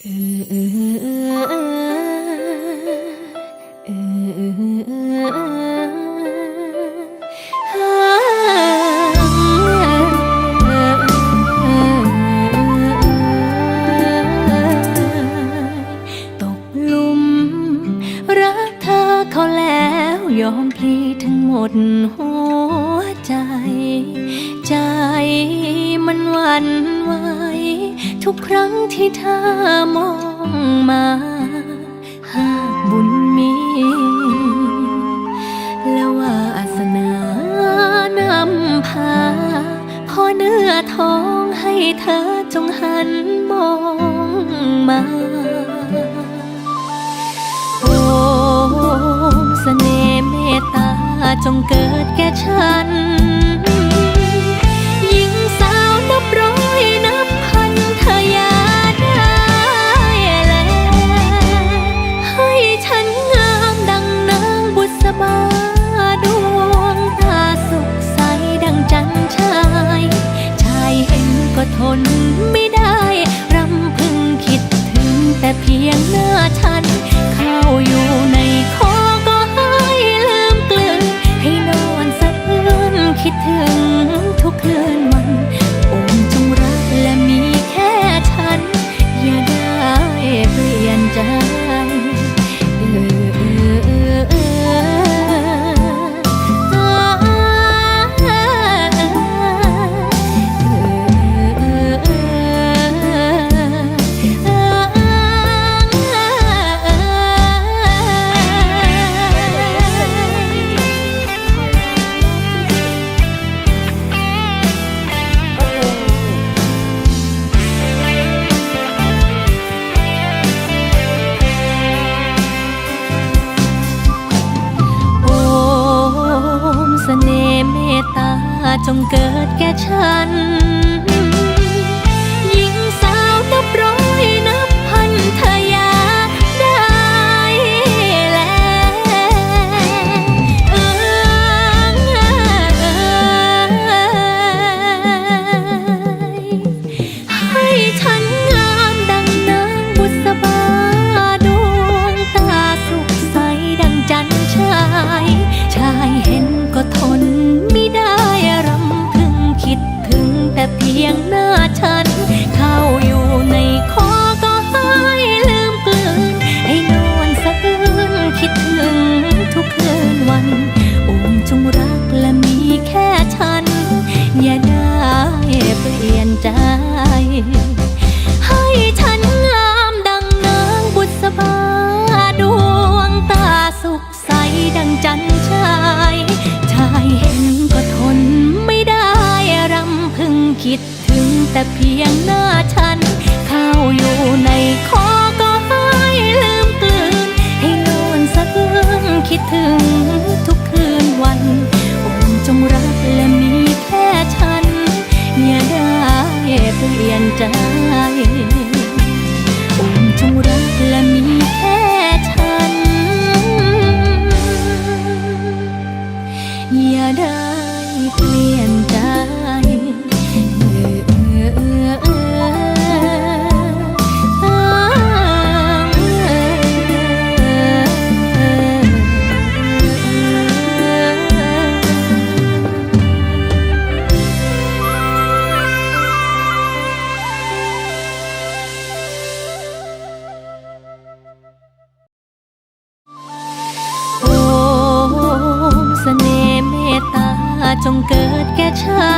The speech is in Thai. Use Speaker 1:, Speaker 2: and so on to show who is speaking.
Speaker 1: ตกลุมรักเธอเขาแล้วยอมพลีทั้งหมดหัวใจ ใจมันวันวา ทุกครั้งที่เธอมองมา หากบุญมี และววาสนานำพาพอเนื้อท้องให้เธอจงหันมองมาโอ้เสน่ห์เมตตาจงเกิดแก่ฉัน แต่เพียงหน้าฉันาจงเกิดแก่ฉัน ถึงแต่เพียงหน้าฉัน เข้าอยู่ในคอก็ไม่ลืมตื่นให้นอนสะอื้นคิดถึงทุกคืนวันโอ้จงรักและมีแค่ฉัน อย่าได้เปลี่ยนใจ งเกิดแก่ฉัน